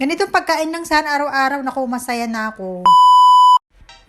Ganitong pagkain lang sana araw-araw, naku, masaya na ako.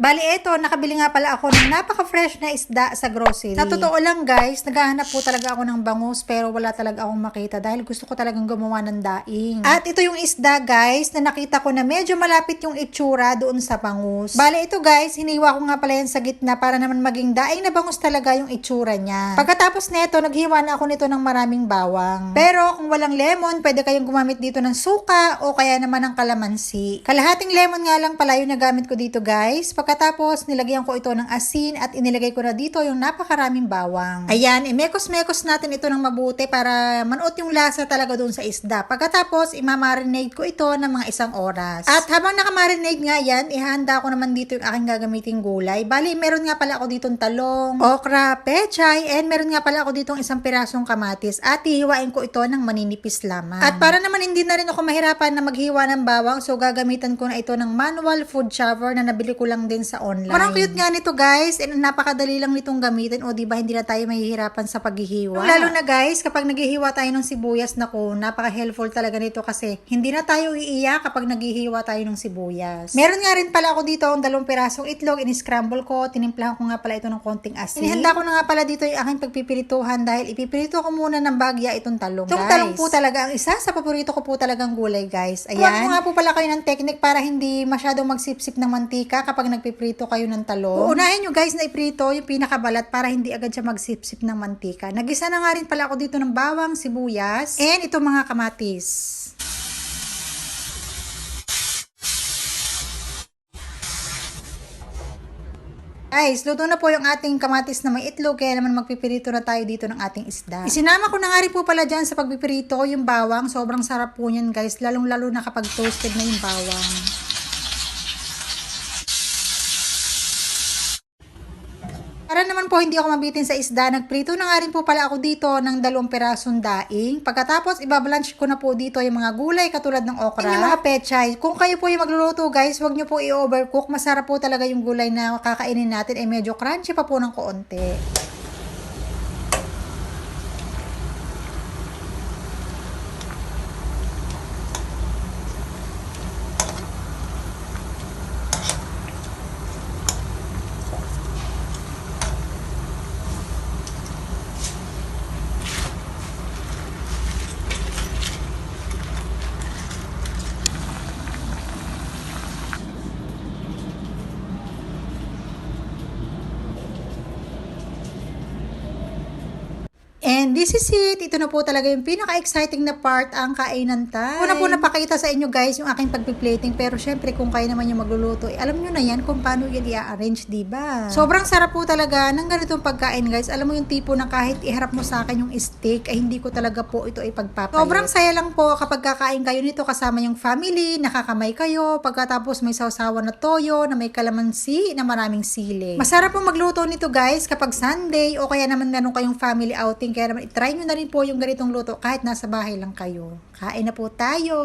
Bali, eto, nakabili nga pala ako ng napaka-fresh na isda sa grocery. Sa totoo lang guys, naghahanap po talaga ako ng bangus pero wala talaga akong makita dahil gusto ko talagang gumawa ng daing. At ito yung isda guys na nakita ko na medyo malapit yung itsura doon sa bangus. Bali, ito guys, hiniwa ko nga pala yan sa gitna para naman maging daing na bangus talaga yung itsura niya. Pagkatapos neto, naghiwa na ako nito ng maraming bawang. Pero kung walang lemon, pwede kayong gumamit dito ng suka o kaya naman ng kalamansi. Kalahating lemon nga lang pala yung nagamit ko dito guys. Pagkatapos, nilagyan ko ito ng asin at inilagay ko na dito yung napakaraming bawang. Ayan, imekos-mekos natin ito ng mabuti para manuot yung lasa talaga doon sa isda. Pagkatapos, imamarinate ko ito ng mga isang oras. At habang nakamarinate nga yan, ihanda ko naman dito yung aking gagamiting gulay. Bali, meron nga pala ako ditong talong, okra, pechay, and meron nga pala ako ditong isang pirasong kamatis. At hihiwain ko ito ng maninipis lamang. At para naman hindi na rin ako mahirapan na maghiwa ng bawang, so gagamitan ko na ito ng manual food chopper na nabili ko lang din sa online. Parang cute nga nito guys, and napakadali lang nitong gamitin. O di ba hindi na tayo mahihirapan sa paghihiwa. Lalo na guys, kapag naghihiwa tayo ng sibuyas, nako, napaka-helpful talaga nito kasi hindi na tayo iiyak kapag naghihiwa tayo ng sibuyas. Meron nga rin pala ako dito ang dalawang pirasong itlog, in-scramble ko, tinimplahan ko nga pala ito ng konting asin. Inihanda ko na nga pala dito yung aking pagpipirituhan dahil ipipirito ko muna ng bagya itong talong, Itong guys. talong po talaga ang isa sa paborito ko po talagang gulay, guys. Ayan. Huwag mo nga po pala kayo ng technique para hindi masyadong magsipsip ng mantika kapag nagpiprito kayo ng talong. Uunahin nyo guys na iprito yung pinakabalat para hindi agad siya magsipsip ng mantika. Nagisa na nga rin pala ako dito ng bawang, sibuyas, and itong mga kamatis. Guys, luto na po yung ating kamatis na may itlog, kaya naman magpipirito na tayo dito ng ating isda. Isinama ko na nga rin po pala dyan sa pagpipirito yung bawang. Sobrang sarap po niyan guys, lalong-lalo na kapag toasted na yung bawang. Para naman po hindi ako mabitin sa isda, nagprito na nga rin po pala ako dito ng dalawang pirasong daing. Pagkatapos, ibablanch ko na po dito yung mga gulay katulad ng okra. Yung mga pechay. Kung kayo po yung magluluto guys, huwag nyo po i-overcook. Masarap po talaga yung gulay na kakainin natin ay medyo crunchy pa po ng koonti. And this is it. Ito na po talaga yung pinaka-exciting na part, ang kainan time. Una po napakita sa inyo guys yung aking pagpiplating. Pero syempre kung kayo naman yung magluluto, eh, alam nyo na yan kung paano yan i-arrange, di ba? Sobrang sarap po talaga ng ganitong pagkain guys. Alam mo yung tipo na kahit iharap mo sa akin yung steak, ay hindi ko talaga po ito ipagpapalit. Sobrang saya lang po kapag kakain kayo nito kasama yung family, nakakamay kayo, pagkatapos may sausawan na toyo, na may kalamansi, na maraming sili. Masarap po magluto nito guys kapag Sunday o kaya naman meron kayong family outing kaya naman itry nyo na rin po yung ganitong luto kahit nasa bahay lang kayo. Kain na po tayo!